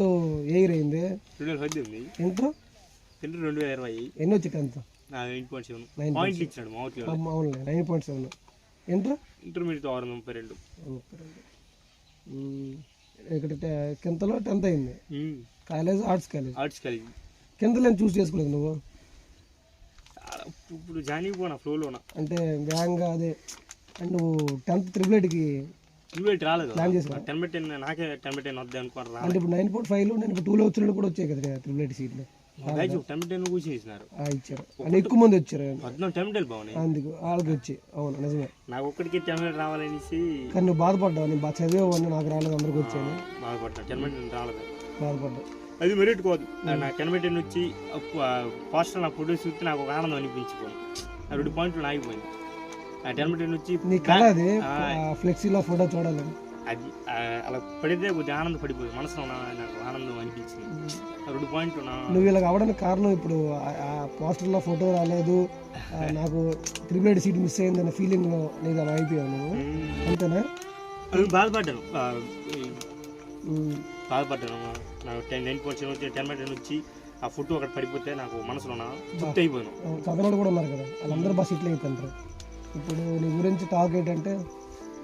ఏ year అయింది. రెండు inter రెండు వేల ఇరవై. ఎన్ని వచ్చి టెన్త్? నా ఎయిట్ పాయింట్ సెవెన్. Nine పాయింట్లు ఇచ్చినాడు మా ఊరికి అవునులే nine point seven. Inter intermediate ఆరు వందల ముప్పై రెండు. ఇక్కడ కింతలో టెన్త్ అయింది. College arts college. ఆర్ట్స్ కలిగి కింతలో నేను చూస్ చేసుకోలేదు నువ్వు? ఇప్పుడు జాయిన్ పోనా ఫ్లోలోనా అంటే వేగంగా అదే అంటే నువ్వు టెన్త్ త్రిబుల్ ఎయిట్కి రాలేదు. ప్లాన్ చేసుకున్నా టెన్ బై టెన్ నాకే టెన్ బై టెన్ వద్దాం అనుకోని రా అంటే ఇప్పుడు నైన్ పాయింట్ ఫైవ్లో నేను ఇప్పుడు టూలో వచ్చినట్టు కూడా వచ్చాయి కదా త్రిబుల్ ఎయిట్ సీట్లు. బ్యాచ్ టెన్ బై టెన్ కూర్చేసినారు ఆ, ఇచ్చారు. అంటే ఎక్కువ మంది వచ్చారు పద్నాలుగు టెన్ బై బాగున్నాయి. అందుకు వాళ్ళకి వచ్చి అవును నిజమే. నాకు ఒక్కడికి టెన్ బై రావాలనేసి కానీ నువ్వు బాధపడ్డావు. నేను బాగా చదివేవాడిని నాకు రాలేదు అందరికి వచ్చాను బాధపడ్డా. టెన్ బై టెన్ రాలేదు. అది మెరిట్ కాదు నా టెన్ బై టెన్ వచ్చి పోస్టర్ నా ఫోటోస్ చూస్తే నాకు ఒక ఆనందం అనిపించిపోయింది. రెండు పాయింట్లు ఆగిపోయింది ఆ టెన్ బై టెన్ వచ్చి నీ కళ అది ఫ్లెక్సీలో ఫోటో చూడాలని అది అలా పడితే కొద్దిగా ఆనందం పడిపోయింది మనసులో నాకు ఆనందం అనిపించింది. రెండు పాయింట్లు నువ్వు ఇలా అవడానికి కారణం ఇప్పుడు ఆ- పోస్టర్లో ఫోటో రాలేదు. నాకు త్రిబుల్ ఎయిట్ సీట్ మిస్ అయిందన్న ఫీలింగ్లో నీకు అలా అయిపోయావు నువ్వు. అంతేనా? బాధపడ్డాను. బాధపడ్డాను నాకు టెన్ నైన్ సెవెన్ వచ్చి టెన్ టెన్ వచ్చి ఆ ఫోటో అక్కడ పడిపోతే నాకు మనసులో తృప్తి అయిపోయాను చదవడం కూడా ఉన్నారు కదా. వాళ్ళందరూ బాగా సీట్లు అయిపోతారు. ఇప్పుడు నీ గురించి టాక్ ఏంటంటే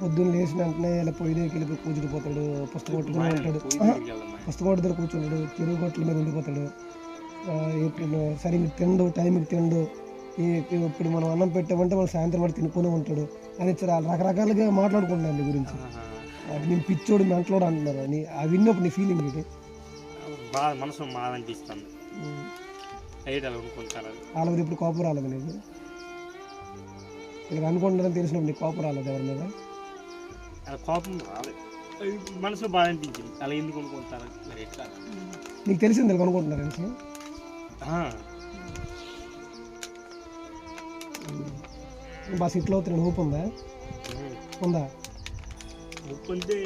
పొద్దున్న లేచిన వెంటనే ఇలా పొయ్యి దగ్గరికి వెళ్ళి కూర్చుడిపోతాడు పుస్తకం పట్టుకుని ఉంటాడు. పుస్తకం దగ్గర కూర్చుంటాడు చెరువు గొట్టల మీద ఉండిపోతాడు. ఇప్పుడు సరిగ్గా తిండు టైంకి తిండు. ఈ ఇప్పుడు మనం అన్నం పెట్టామంటే మనం సాయంత్రం పడి తినుకునే ఉంటాడు. అని చాలా రకరకాలుగా మాట్లాడుకుంటున్నాను నీ గురించి. అది నేను పిచ్చోడు మెంటలోడు అంటున్నారు. అని అవి విన్నప్పుడు నీ ఫీలింగ్ ఇది. బాధ మనసులో బాధ అనిపిస్తుంది వాళ్ళ ఇప్పుడు కోపం రాలేదు నీకు? ఇలా అనుకుంటున్నారని తెలిసినప్పుడు నీకు కోపం రాలేదు ఎవరి మీద? అలా కోపం రాలేదు. మనసులో బాధ అనిపించింది. అలా ఎందుకు అనుకుంటారు మరి ఎట్లా? నీకు తెలిసింది ఇలా అనుకుంటున్నారు ఆ, బాగా సెటిల్ అవుతున్నాడు ఊపు ఉందా. ఉందా? ఉప్పు అంటే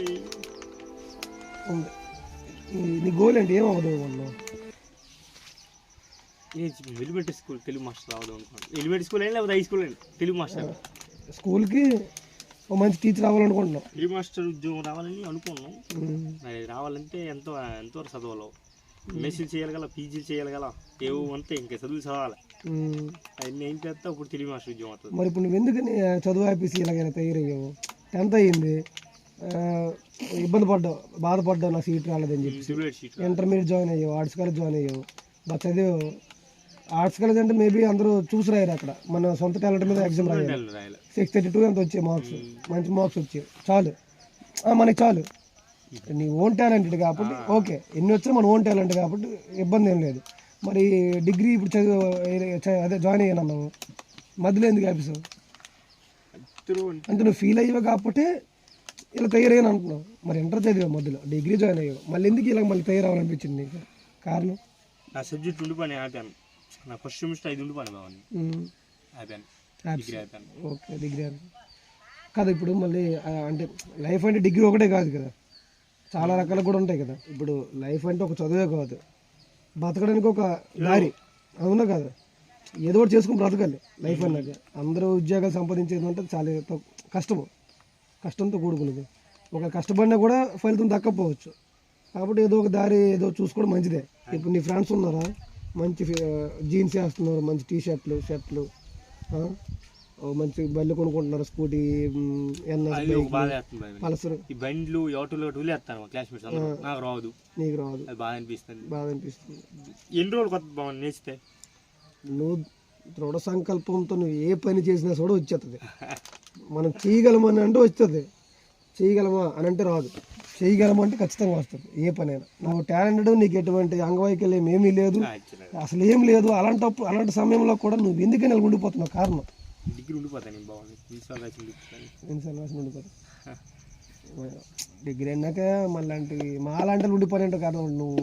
ఉంది. నీ గోల్ ఏంటి? ఏం అవ్వదు వాళ్ళు ఎలిమెంటరీ స్కూల్ తెలుగు మాస్టర్ రావడం అనుకోండి ఎలిమెంటరీ స్కూల్ అయినా లేకపోతే హై స్కూల్ అయినా? తెలుగు మాస్టర్. స్కూల్కి ఒక మంచి టీచర్ అవ్వాలనుకుంటున్నావు తెలుగు మాస్టర్ ఉద్యోగం రావాలని అనుకున్నాం. మరి రావాలంటే ఎంతో ఎంతవరకు చదవాలో. మెసేజ్ చేయగల పీజీలు చేయగల ఏవో అంతే ఇంకా చదువులు చదవాలి. అవన్నీ ఏం చేస్తా ఇప్పుడు తెలుగు మాస్టర్ ఉద్యోగం అవుతుంది. మరి ఇప్పుడు నువ్వు ఎందుకని చదువు ఆపేసి ఇలాగైనా తయారయ్యావు? టెన్త్ అయ్యింది ఇబ్బంది పడ్డావు బాధపడ్డావు నాకు సీట్ రాలేదని చెప్పి ఇంటర్మీడియట్ జాయిన్ అయ్యావు ఆర్ట్స్ కాలేజ్ జాయిన్ అయ్యావు బాగా చదివావు. ఆర్ట్స్ కాలేజ్ అంటే మేబీ అందరూ చూసి రాయరు అక్కడ. మన సొంత టాలెంట్ మీద ఎగ్జామ్ రాయాలి. సిక్స్ థర్టీ టూ ఎంత వచ్చాయి మార్క్స్ మంచి మార్క్స్ వచ్చాయి చాలు. మనకి చాలు. నీ ఓన్ టాలెంట్ కాబట్టి ఓకే. ఎన్ని వచ్చినా మన ఓన్ టాలెంట్ కాబట్టి ఇబ్బంది ఏం లేదు. మరి డిగ్రీ ఇప్పుడు చదువు అదే జాయిన్ అయ్యాను అన్నావు. మధ్యలో ఎందుకు ఇద్దరు అంటే అంటే నువ్వు ఫీల్ అయ్యావు కాబట్టి ఇలా తయారయ్యాను అంటున్నావు. మరి ఇంటర్ చదివావు మధ్యలో. డిగ్రీ జాయిన్ అయ్యావు. మళ్ళీ ఎందుకు ఇలా మళ్ళీ తయారవ్వాలనిపించింది నీకు? కారణం? నా సబ్జెక్ట్ ఉండిపోయి ఆపాను నా ఫస్ట్ సెమిస్టర్ ఐదు. డిగ్రీ ఓకే డిగ్రీ కాదు ఇప్పుడు మళ్ళీ అంటే లైఫ్ అంటే డిగ్రీ ఒకటే కాదు కదా. చాలా రకాలు కూడా ఉంటాయి కదా. ఇప్పుడు లైఫ్ అంటే ఒక చదువే కాదు. బతకడానికి ఒక దారి. అవునా కదా? ఏదో ఒకటి చేసుకుని బ్రతకాలి లైఫ్ అన్నాక. అందరూ ఉద్యోగాలు సంపాదించేది అంటే చాలా కష్టము. కష్టంతో కూడుకున్నది. ఒక కష్టపడినా కూడా ఫలితం దక్కపోవచ్చు కాబట్టి ఏదో ఒక దారి ఏదో చూసుకోవడం మంచిదే. ఇప్పుడు నీ ఫ్రెండ్స్ ఉన్నారా? మంచి జీన్స్ వేస్తున్నారు మంచి టీ షర్ట్లు. షర్ట్లు మంచి బళ్ళు కొనుక్కుంటున్నారు స్కూటీ బాధ. పల్సర్. ఈ బండ్లు ఆటోలు టూలు వేస్తాను మా క్లాస్మేట్స్ అందరూ. నాకు రాదు నీకు రాదు అది బాధ అనిపిస్తుంది. బాగా అనిపిస్తుంది. ఎన్ని రోజులు కొత్త బాగుంది నువ్వు దృఢ సంకల్పంతో నువ్వు ఏ పని చేసినా కూడా వచ్చేస్తుంది మనం చేయగలమని అంటే వస్తుంది చేయగలమా అని అంటే రాదు. చేయగలమా అంటే ఖచ్చితంగా వస్తుంది ఏ పనైనా. నువ్వు టాలెంటెడ్ నీకు ఎటువంటి అంగవైకల్యం ఏమీ లేదు. అసలు ఏం లేదు. అలాంటప్పుడు అలాంటి సమయంలో కూడా నువ్వు ఎందుకని అలా ఉండిపోతున్నావు? కారణం? డిగ్రీ ఉండిపోతాను. అన్నాక మళ్ళీ మా లాంటి ఉండిపోయినట్టు కాదు నువ్వు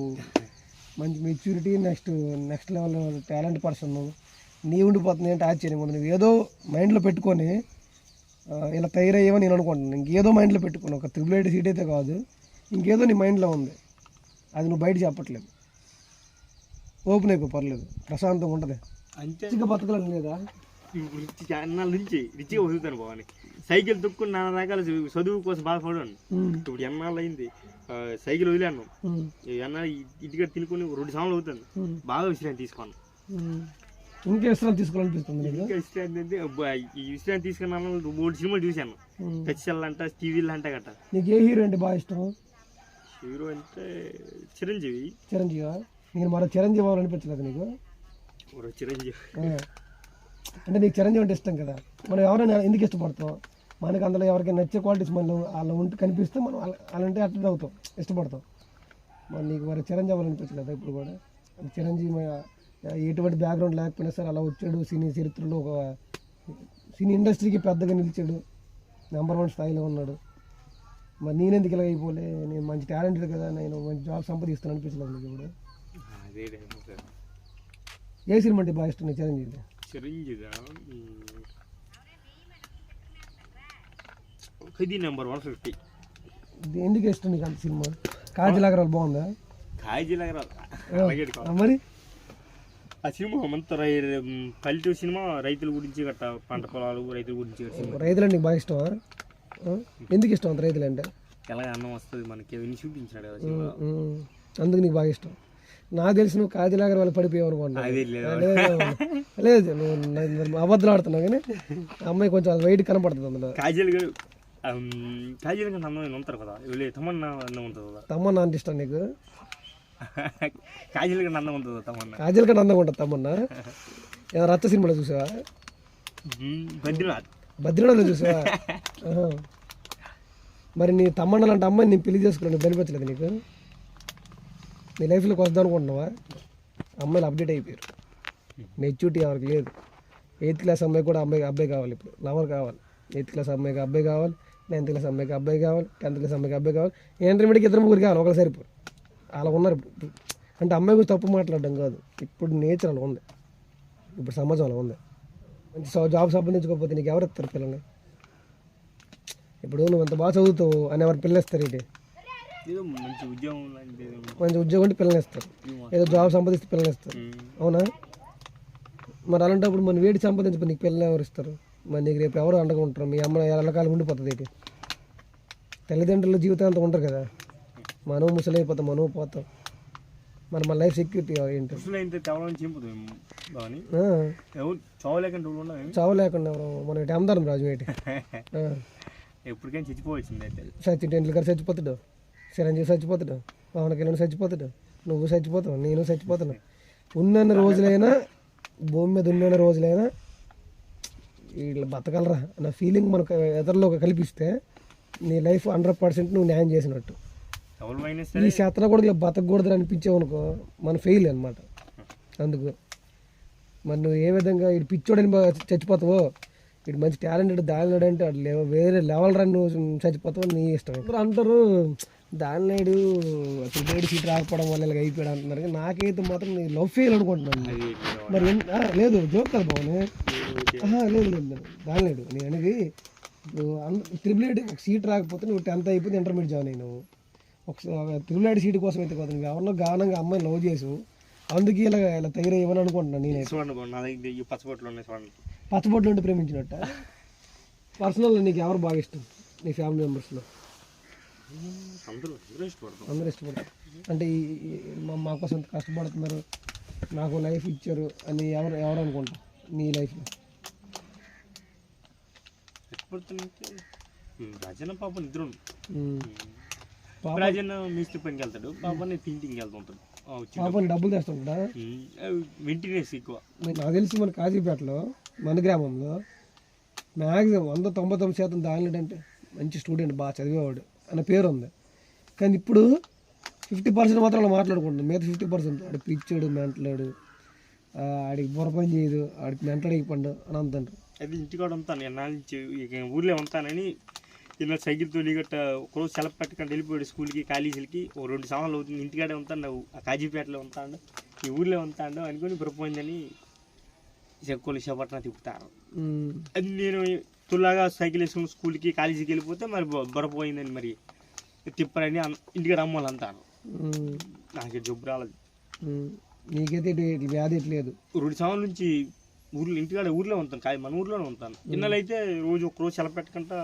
మంచి maturity next next level talent person నువ్వు. నీ ఉండిపోతుంది అంటే ఆశ్చర్యం. నువ్వు ఏదో మైండ్లో పెట్టుకొని ఇలా తయారయ్యేవని నేను అనుకుంటున్నాను. ఇంకేదో మైండ్లో పెట్టుకున్నావు ఒక త్రిబుల్ ఎయిట్ సీట్ అయితే కాదు. ఇంకేదో నీ మైండ్లో ఉంది. అది నువ్వు బయట చెప్పట్లేదు. ఓపెన్ అయిపో పర్లేదు. ప్రశాంతంగా ఉంటుంది. అంతే. మంచిగా బతకాలని లేదా? రిచ్ నుంచి రిచిగా వదులుతాను బావని సైకిల్ తొక్కుని నాన్న రకాల చదువు- కోసం బాధపడాను. ఇప్పుడు ఎన్నాళ్ళు అయింది? సైకిల్ వదిలాను. ఎన్నాళ్ళు ఇంటికి తినుకుని రెండు సార్లు అవుతుంది. ఉమ్, బాగా విశ్రాంతి తీసుకోను. ఉమ్. ఇంకా విశ్రాంతి తీసుకోవాలనిపిస్తుంది ఇంకా విశ్రాంతి అంటే అబ్బా, ఈ విశ్రాంతి తీసుకున్నాను మూడు సినిమాలు చూశాను. ఉమ్. టచ్ఎల్ అంట టీవీలు అంట గట్ట. నీకు ఏ హీరో అంటే బాగా ఇష్టం? హీరో అంటే చిరంజీవి. చిరంజీవి? నేను మరో చిరంజీవి అవ్వాలనిపించలేదు నీకు. ఒక చిరంజీవి. అంటే నీకు చిరంజీవి అంటే ఇష్టం కదా. మనం ఎవరైనా ఎందుకు ఇష్టపడతాం? మనకి అందులో ఎవరికైనా నచ్చే క్వాలిటీస్ మనం వాళ్ళు ఉంటే కనిపిస్తే మనం వాళ్ళంటే అట్లా అవుతాం ఇష్టపడతాం. మరి నీకు మరి చిరంజీవి అవ్వాలనిపించలేదు ఇప్పుడు కూడా? చిరంజీవి మ- ఎటువంటి బ్యాక్గ్రౌండ్ లేకపోయినా సరే అలా వచ్చాడు. సినీ చరిత్రలో ఒక సినీ ఇండస్ట్రీకి పెద్దగా నిలిచాడు. నెంబర్ వన్ స్థాయిలో ఉన్నాడు. మరి నేనెందుకు ఇలా అయిపోలే? నేను మంచి టాలెంటెడ్ కదా నేను మంచి జాబ్ సంపాదిస్తాను అనిపించలేదు నీకు ఇప్పుడు. ఏ సినిమా అంటే బాగా ఇష్టం? Chiranjeevi. Chiranjeevi? Khaidi number one fifty. ఎందుకు ఇష్టం నీకు అంత సినిమా? కాజల్ అగర్వాల్ బాగుందా? కాజీ ఆ, మరి? ఆ సినిమా అంత పల్లెటూరు సినిమా రైతుల గురించి గట్ట పంట పొలాలు రైతుల గురించి రైతులు నీకు బాగా ఇష్టమా? ఆ? ఎందుకు ఇష్టం అంత రైతులు అంటే ఎలా అన్నం వస్తుంది మనకి అవన్నీ చూపించినాడు కదా సినిమా అందుకు నీకు బాగా ఇష్టం. నాకు తెలిసి నువ్వు కాజల్ అగర్వాల్ పడిపోయావు అనుకుంటా. అదే లేదు. లేదు నువ్వు అబద్ధాలు ఆడుతున్నావు కానీ అమ్మాయి కొంచెం వెయిట్ కనపడుతుంది అందులో. కాజల్ గారు కాజల్ గారు అందమైన ఉంటారు కదా. వీళ్ళు తమన్నా అందం ఉంటుంది కదా. తమ్మన్న అంటే ఇష్టం నీకు? కాజల్ గారు అందం ఉంటుంది కదా తమన్నా కాజల్ కంటే అందంగా ఉంటుంది తమ్మన్న ఏదో రచ్చ సినిమాలో చూసావా? బద్రీనాథ్. బద్రీనాథ్లో చూసావా. మరి నీ తమ్మన్న లాంటి అమ్మాయిని నేను పెళ్ళి చేసుకోవాలి నీకు బనిపించలేదు నీకు? నీ లైఫ్లోకి వద్దాం అనుకుంటున్నావా? అమ్మాయిలు అప్డేట్ అయిపోయారు. మెచ్యూరిటీ ఎవరికి లేదు. ఎయిత్ క్లాస్ అమ్మాయి కూడా అమ్మాయి అబ్బాయి కావాలి ఇప్పుడు. లవర్ కావాలి. ఎయిత్ క్లాస్ అమ్మాయికి అబ్బాయి కావాలి. నైన్త్ క్లాస్ అమ్మాయికి అబ్బాయి కావాలి. టెన్త్ క్లాస్ అమ్మాయికి అబ్బాయి కావాలి. ఇంటర్మీడియట్కి ఇద్దరు ముగ్గురు కావాలి. ఒకరు సరిపోరు. అలా ఉన్నారు. ఇప్పుడు. అంటే అమ్మాయి గురించి తప్పు మాట్లాడడం కాదు. ఇప్పుడు నేచర్ అలా ఉంది. ఇప్పుడు సమాజం అలా ఉంది. మంచి జాబ్ సంపాదించుకోకపోతే నీకు ఎవరు ఇస్తారు పిల్లల్ని? ఇప్పుడు నువ్వు ఎంత బాగా చదువుతావు అని ఎవరు పిల్లలు ఏదో మంచి ఉద్యోగం. మంచి ఉంటే పిల్లలు ఇస్తారు. ఏదో జాబ్ సంపాదిస్తే పిల్లలు ఇస్తారు. అవునా? మరి అలాంటప్పుడు మన వేడి సంపాదించుకుని నీకు పిల్లలు ఎవరు ఇస్తారు? మరి నీకు రేపు ఎవరు అండగా ఉంటారు. మీ అమ్మ ఎల్లకాలం ఉండిపోతుంది ఏంటి? తల్లిదండ్రుల జీవితాంతం ఉంటారు కదా. మనం ముసలైపోతాం మనం పోతాం. మరి మన లైఫ్ సెక్యూరిటీ ఏంటి? చావు లేకుండా ఎవరు? మనం అమ్ముతారు రాజు ఏంటి ఆ, ఎప్పటికైనా చచ్చిపోవచ్చింది అయితే. సచిన్ టెండూల్కర్ చచ్చిపోతాడు. చిరంజీవి చచ్చిపోతాడు. పవన్ కళ్యాణ్ చచ్చిపోతాడు. నువ్వు చచ్చిపోతావు నేను చచ్చిపోతాను. ఉన్నన్న రోజులైనా భూమి మీద ఉన్నన్న రోజులైనా వీళ్ళు బతకలరా నా ఫీలింగ్ మనకు ఇతరులో కల్పిస్తే నీ లైఫ్ హండ్రెడ్ పర్సెంట్ నువ్వు న్యాయం చేసినట్టు. ఈ శాతం కూడా ఇలా బతకూడదు అనిపించావు అనుకో మన ఫెయిల్ అనమాట అందుకు. మరి నువ్వు ఏ విధంగా ఇటు పిచ్చోడని చచ్చిపోతావో ఇటు మంచి టాలెంటెడ్ దానినాడు అంటే అటు లెవ- వేరే లెవెల్ రన్ నువ్వు చచ్చిపోతావు నీ ఇష్టం. అందరూ అంటారు దానినాడు క్రికెట్ సీట్ రాకపోవడం వల్ల ఇలా అయిపోయాడు అంటున్నారు. కానీ నాకైతే మాత్రం నీ లవ్ ఫెయిల్ అనుకుంటున్నాను మరి లేదు జోక్ కదా బాగునే లేదు లేదు దానిలేడు నేను అనేది ఇప్పుడు త్రిబుల్ ఒక సీట్ రాకపోతే నువ్వు టెన్త్ అయిపోతే ఇంటర్మీడియట్ జాయిన్ అయినావు. ఒక త్రిబుల్ ఐడి సీట్ కోసం అయితే కాదు నువ్వు ఎవరినో గానంగా అమ్మాయిని లవ్ చేసు అందుకే ఇలా ఇలా తయారయ్యమని అనుకుంటున్నాను నేనైతే. చూడండి బావ, నా దగ్గర ఈ పచ్చబొట్లు ఉన్నాయి చూడండి. పచ్చబొట్లు ఉంటే ప్రేమించినట్ట. పర్సనల్ నీకు ఎవరు బాగా ఇష్టం? నీ ఫ్యామిలీ మెంబర్స్లో? అందరూ అందరూ ఇష్టపడతాం అందరూ ఇష్టపడతారు. అంటే మా మా కోసం కష్టపడుతున్నారు నాకు లైఫ్ ఇచ్చారు అని ఎవరు ఎవరు అనుకుంటా నీ లైఫ్లో? రాజన్న పాప ఇద్దరు. రాజన్న మిస్త్రి పనికి వెళ్తాడు. పాపని తింటికి వెళ్తుంటాడు. పాపని డబ్బులు తెస్తుంటా వెంటనేస్ ఎక్కువ. నాకు తెలిసి మన కాజీపేటలో మన గ్రామంలో మ్యాక్సిమం వంద తొంభై తొమ్మిది శాతం దానిలో అంటే మంచి స్టూడెంట్ బాగా చదివేవాడు అన్న పేరు ఉంది. కానీ ఇప్పుడు ఫిఫ్టీ పర్సెంట్ మాత్రం అలా మాట్లాడుకుంటుంది మిగతా ఫిఫ్టీ పర్సెంట్ ఆడి పిచ్చాడు మెంటలాడు. ఆడికి బుర్ర పని చేయదు ఆడికి మెంటలాడికి పండు అని అంటారు అది ఇంటికాడ ఉంటాను. ఇక ఊర్లో ఉంటానని ఇలా సైకిల్ తోలి గట్ట ఒకరోజు సెలవు పెట్టకుండా వెళ్ళిపోయాడు స్కూల్కి కాలేజీలకి. ఓ రెండు సంవత్సరాలు అవుతుంది ఇంటికాడే ఉంటాను ఆ కాజీపేటలో ఉంటాడు ఈ ఊర్లో ఉంటాడు అనుకుని బుర్రపోయిందని చెక్కులు చేపట్టిన తిప్పుతారు. అది నేను తుల్లాగా సైకిల్ వేసుకుని స్కూల్కి కాలేజీకి వెళ్ళిపోతే మరి బొరపోయిందని మరి తిప్పరని ఇంటికి రమ్మని అంటారు. నాకు జబ్బు రాలేదు. నీకైతే వ్యాధి ఇటు లేదు. రెండు సంవత్సరాల నుంచి ఊర్లో ఇంటికాడ ఊర్లో ఉంటాను మన ఊర్లోనే ఉంటాను. ఇన్నాళ్ళు అయితే రోజు ఒక రోజు సెలవు పెట్టకుండా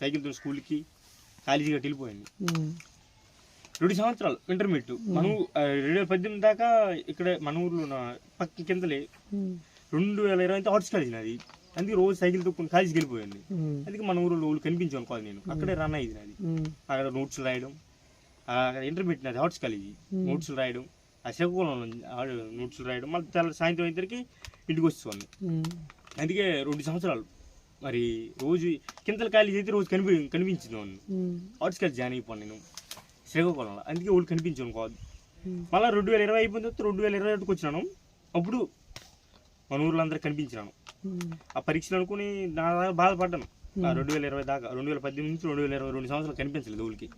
సైకిల్తో స్కూల్కి కాలేజీకి వెళ్ళిపోయింది. రెండు సంవత్సరాలు ఇంటర్మీడియట్. మనం రెండు వేల పద్దెనిమిది దాకా ఇక్కడ మన ఊర్లో ఉన్న పక్క కిందలే. రెండు వేల ఇరవై అయితే ఆర్ట్స్ కాలేజ్ నాది. అందుకే రోజు సైకిల్ తొక్కుని కాలేజీకి వెళ్ళిపోయింది. అందుకే మన ఊరిలో ఊళ్ళు కనిపించాను కాదు నేను. అక్కడే రన్ అయ్యింది నాది. అక్కడ నోట్స్ రాయడం ఇంటర్మీడియట్ నాది ఆర్ట్స్ కాలేజీ. నోట్స్ రాయడం ఆ శ్రీకాకుళంలో నోట్స్ రాయడం మళ్ళీ సాయంత్రం అయ్యేసరికి ఇంటికి వచ్చేవాడిని. అందుకే రెండు సంవత్సరాలు మరి రోజు కిందల కాలేజీ అయితే రోజు కనిపి కనిపించింది ఉమ్. ఆర్ట్స్ కాలేజ్ జాయిన్ అయిపోయాను నేను. శ్రీకాకుళంలో. అందుకే ఊళ్ళు కనిపించాను కాదు. మళ్ళీ రెండు వేల ఇరవై అయిపోయిన తర్వాత రెండు వేల ఇరవై ఒకటికి వచ్చినాను. అప్పుడు మన ఊర్లో అందరికి కనిపించినాను. ఆ పరీక్షలు అనుకుని నా దాకా బాధపడ్డాను. ఆ రెండు వేల ఇరవై దాకా రెండు వేల పద్దెనిమిది నుంచి రెండు వేల ఇరవై రెండు సంవత్సరాలు కనిపించలేదు ఊళ్ళకి.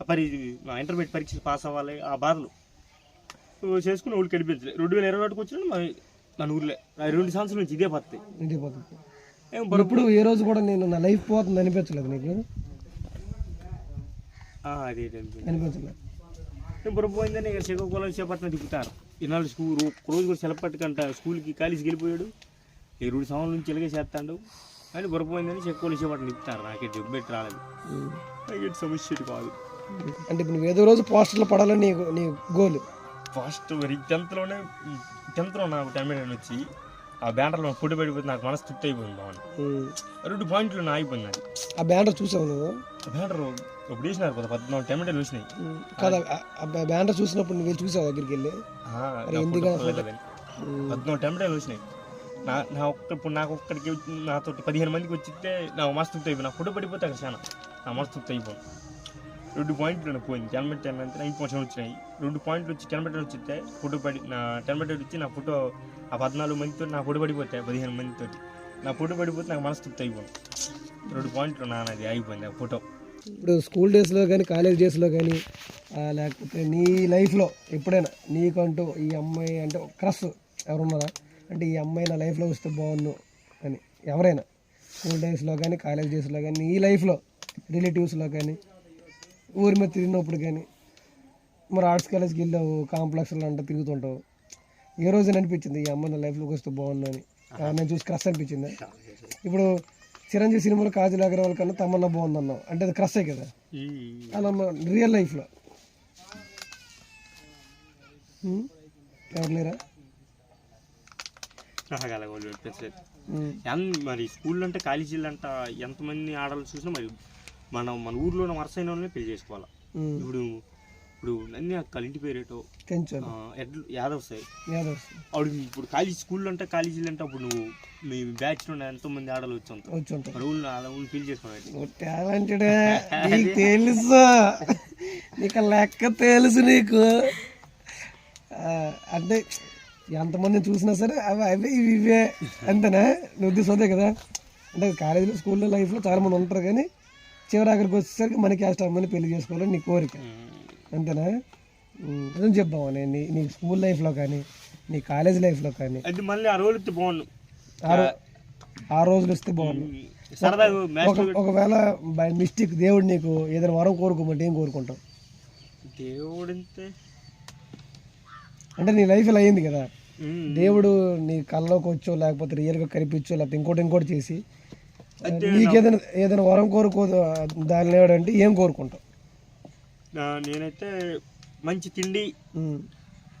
ఆ పరి నా ఇంటర్మీడియట్ పరీక్షలు పాస్ అవ్వాలి ఆ బాధలు చేసుకుని ఊళ్ళకి కనిపించలేదు రెండు వేల ఇరవై ఒకటికి వచ్చిన మరి మన ఊర్లే. రెండు సంవత్సరాల నుంచి ఇదే పత్తి ఇదే మరి ఇప్పుడు ఏ రోజు కూడా నేను నా లైఫ్ పోతుంది అనిపించలేదు నీకు? అదే. అనిపించలేదు. పోయిందని ఇక శ్రీకాకుళం చేపట్టిన తిప్పుతారు ఈనాడు స్కూల్ రోజు కూడా సెలపట్టుకంట స్కూల్కి కాలేజీకి వెళ్ళిపోయాడు. ఈ రెండు సంవత్సరాల నుంచి ఇలాగే చేస్తాడు. అని బుర్ర పోయిందని శ్రీకాకుళం చేపట్టిన తిప్పుతారు. నాకే జబ్బు పెట్టి రాలేదు. ఉమ్. నాకు ఎటు సమస్య కాదు. అంటే ఇప్పుడు నువ్వు ఏదో రోజు పోస్టర్లో పడాలని నీ నీ గోల్ ఫస్ట్ మరి టెన్త్లోనే టెన్త్లో నాకు టెంపరేచర్ వచ్చి. ఆ బ్యానర్లో ఫుడ్ పడిపోతే నాకు మనసు తృప్తి అయిపోయింది బాగుంది రెండు పాయింట్లు నా అయిపోయింది నాకు. ఆ బ్యానర్ చూసావు నువ్వు? బ్యానర్ ఇప్పుడు వేసినారు కదా పద్నాలుగు వచ్చినాయి. ఉమ్. కదా బ్యానర్ చూసినప్పుడు నువ్వు చూసావు దగ్గరికి వెళ్ళి. పద్నాలుగు టెంపరేచర్లు వచ్చినాయి. నా నా ఒక్క ఇప్పుడు నాకు ఒక్కడికి నాతో పదిహేను మందికి వచ్చితే నా మనసు తృప్తి అయిపోయింది. నా ఫోటో పడిపోతే అక్కడ చాలా నా మనసు తృప్తి అయిపోయింది. రెండు పాయింట్లు నాకు పోయింది టెన్ టెన్ అంతా ఐదు పర్సెంట్ వచ్చినాయి. రెండు పాయింట్లు వచ్చి టెన్ మీటర్ వచ్చితే ఫోటో పడి నా టెన్ మీటర్ వచ్చి నా ఫోటో ఆ పద్నాలుగు మందితో నా ఫోటో పడిపోతాయి పదిహేను మందితో నా ఫోటో పడిపోతే నాకు మనసు తృప్తి అయిపోయింది రెండు పాయింట్లు నాన్నది అయిపోయింది ఆ ఫోటో. ఇప్పుడు స్కూల్ డేస్లో కానీ కాలేజ్ డేస్లో కానీ లేకపోతే నీ లైఫ్లో ఎప్పుడైనా నీకంటూ ఈ అమ్మాయి అంటే క్రస్ ఎవరున్నారా? అంటే ఈ అమ్మాయి నా లైఫ్లో వస్తే బాగుండు అని ఎవరైనా. స్కూల్ డేస్లో కానీ కాలేజ్ డేస్లో కానీ నీ లైఫ్లో రిలేటివ్స్లో కానీ ఊరి మీద తిరిగినప్పుడు కానీ మరి ఆర్ట్స్ కాలేజ్కి వెళ్ళావు కాంప్లెక్స్లో అంటే తిరుగుతుంటావు. ఏ రోజు అనిపించింది ఈ అమ్మాయి నా లైఫ్లోకి వస్తే బాగుండు అని? నేను చూసి క్రష్ అనిపించింది? ఇప్పుడు చిరంజీవి సినిమాలో కాజల్ అగర్వాల్ కన్నా తమన్నా బాగుంది అన్నావు అంటే అది క్రషే కదా? అలా రియల్ లైఫ్లో ఎవరు లేరా? వాళ్ళు మరి స్కూల్ అంటే కాలేజీలు అంట ఎంతమంది ఆడలు చూసినా మరి మనం మన ఊర్లో ఉన్న వరుస అయిన వాళ్ళని పెళ్ళి చేసుకోవాలి. ఇప్పుడు ఇప్పుడు అన్ని అక్కల ఇంటి పేరేటో ఎడ్లు యాదవ్ అప్పుడు ఇప్పుడు కాలేజ్ స్కూల్ అంటే కాలేజీలు అంటే అప్పుడు నువ్వు మీ బ్యాచ్ నుండి ఎంతో మంది ఆడలు వచ్చి మరి ఊళ్ళో అలా ఊళ్ళు టాలెంటెడ్ నీకు తెలుసు. నీకు లెక్క తెలుసు నీకు. అంటే ఎంతమందిని చూసినా సరే అవి అవి ఇవి ఇవే. అంతేనా? నువ్వు ఉద్దేశం అదే కదా. అంటే కాలేజీలో స్కూల్లో లైఫ్లో చాలా మంది ఉంటారు కానీ చివరి అక్కడికి వచ్చేసరికి మనకి క్యాస్ట్ అమ్మని పెళ్ళి చేసుకోవాలని నీ కోరిక. అంతేనా? చెప్దామా నేను? నీ నీ స్కూల్ లైఫ్లో కానీ నీ కాలేజ్ లైఫ్లో కానీ. అది మళ్ళీ ఆ రోజులు బాగుండు. ఆ రోజులు వస్తే ఒక ఒకవేళ బై మిస్టేక్ దేవుడు నీకు ఏదైనా వరం కోరుకోమంటే ఏం కోరుకుంటావు? దేవుడంతే. అంటే నీ లైఫ్ ఇలా అయింది కదా. దేవుడు నీ కల్లోకి వచ్చో లేకపోతే రియల్గా కనిపించో లేకపోతే ఇంకోటి ఇంకోటి చేసి నీకేదైనా ఏదైనా వరం కోరుకో దాని లేడంటే ఏం కోరుకుంటావు? నా- నేనైతే మంచి తిండి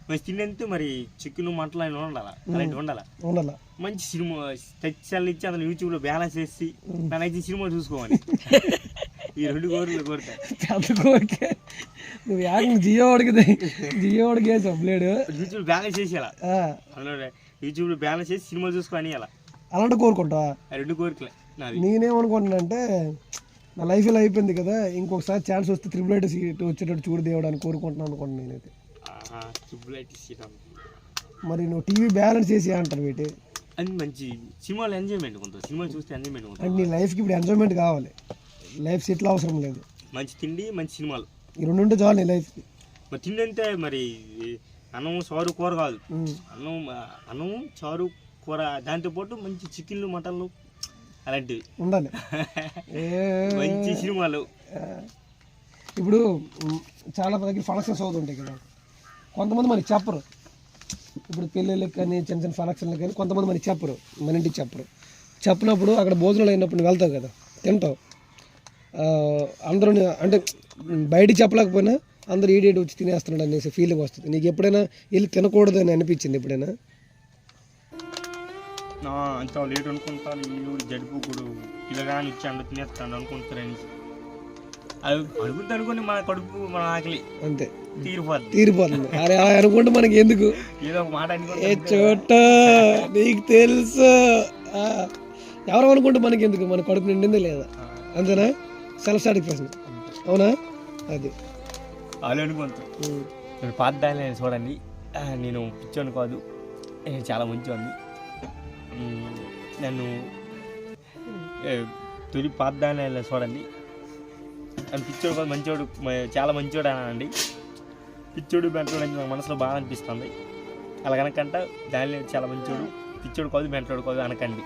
మంచి తిండి అంటే మరి చికెన్ మంటలు అయినా ఉండాలా అలాంటివి ఉండాలా ఉండాలా మంచి సినిమా తెచ్చాలని ఇచ్చి అందులో యూట్యూబ్లో బ్యాలెన్స్ చేసి నన్ను సినిమా చూసుకోవాలి ఈ రెండు కోరికలు కోరుతా. పెద్ద కోరికే. నువ్వు యాక్ జియో వాడికి జియో వాడికి వేసావు బ్లేడు యూట్యూబ్ బ్యాలెన్స్ చేసేయాల? ఆ, అందులో యూట్యూబ్లో బ్యాలెన్స్ చేసి సినిమా చూసుకొని అలా అలాంటి కోరుకుంటావా? రెండు కోరికలే. నేనేమనుకుంటున్నానంటే నా లైఫ్ ఇలా అయిపోయింది కదా ఇంకొకసారి ఛాన్స్ వస్తే త్రిబుల్ ఐటీ సీట్ వచ్చేటట్టు చూడు దేవుడు అని కోరుకుంటున్నాను అనుకోండి నేనైతే. ట్రిపుల్ ఐటీ సీట్ మరి నువ్వు టీవీ బ్యాలెన్స్ చేసి అంటారు వీటి. అది మంచి సినిమాలు ఎంజాయ్మెంట్ కొంత సినిమా చూస్తే ఎంజాయ్మెంట్ ఉంటుంది. నీ లైఫ్కి ఇప్పుడు ఎంజాయ్మెంట్ కావాలి. లైఫ్ సెటిల్ అవసరం లేదు. మంచి తిండి మంచి సినిమాలు. ఈ రెండు ఉంటే చాలు నీ లైఫ్కి. మరి తిండి అంటే మరి అన్నం చారు కూర కాదు. అన్నం అన్నం చారు కూర దాంతోపాటు మంచి చికెన్లు మటన్లు. అలాంటివి. ఉండాలి. ఏ. మంచి సినిమాలు. ఇప్పుడు చాలా దగ్గర ఫంక్షన్స్ అవుతుంటాయి కదా. కొంతమంది మనకి చెప్పరు. ఇప్పుడు పెళ్ళిళ్ళకి కానీ చిన్న చిన్న ఫంక్షన్లకు కానీ కొంతమంది మనకి చెప్పరు. మన ఇంటికి చెప్పరు. చెప్పినప్పుడు అక్కడ భోజనాలు అయినప్పుడు నువ్వు వెళ్తావు కదా. తింటావు. అందరూ అంటే బయటికి చెప్పలేకపోయినా అందరూ ఈడేటి వచ్చి తినేస్తున్నాడు అనేసి ఫీలింగ్ వస్తుంది. నీకు ఎప్పుడైనా వెళ్ళి తినకూడదని అనిపించింది ఎప్పుడైనా? అంత లేట్ అనుకుంటాను వీళ్ళు జడుపుకుడు పిల్లగాని ఇచ్చి అండు తినేస్తాను అనుకుంటారని అది అడుగుద్ది అనుకుని మన కడుపు మన ఆకలి. అంతే. తీరిపోద్ది. తీరిపోతుంది. అరే అనుకుంటే మనకి ఎందుకు? ఏదో ఒక మాట ఏ అనుకుంటే చోట? నీకు తెలుసు. ఎవరు అనుకుంటే మనకి ఎందుకు? మన కడుపు నిండిందే లేదా? అంతేనా? సెల్ఫ్ సాటిస్ఫాక్షన్ అవునా? అది. వాళ్ళు అనుకుంటారు. నేను చూడండి. నేను పిచ్చోని కాదు. చాలా మంచివాడిని నన్ను తొలి పాతదాన్ని చూడండి. నన్ను పిచ్చోడు మంచోడు చాలా మంచోడు అనండి పిచ్చోడు మెంటోడు నాకు మనసులో బాగా అనిపిస్తుంది. అలాగనకంట దానిలో చాలా మంచోడు. పిచ్చోడు కాదు మెంటోడు కాదు అనకండి.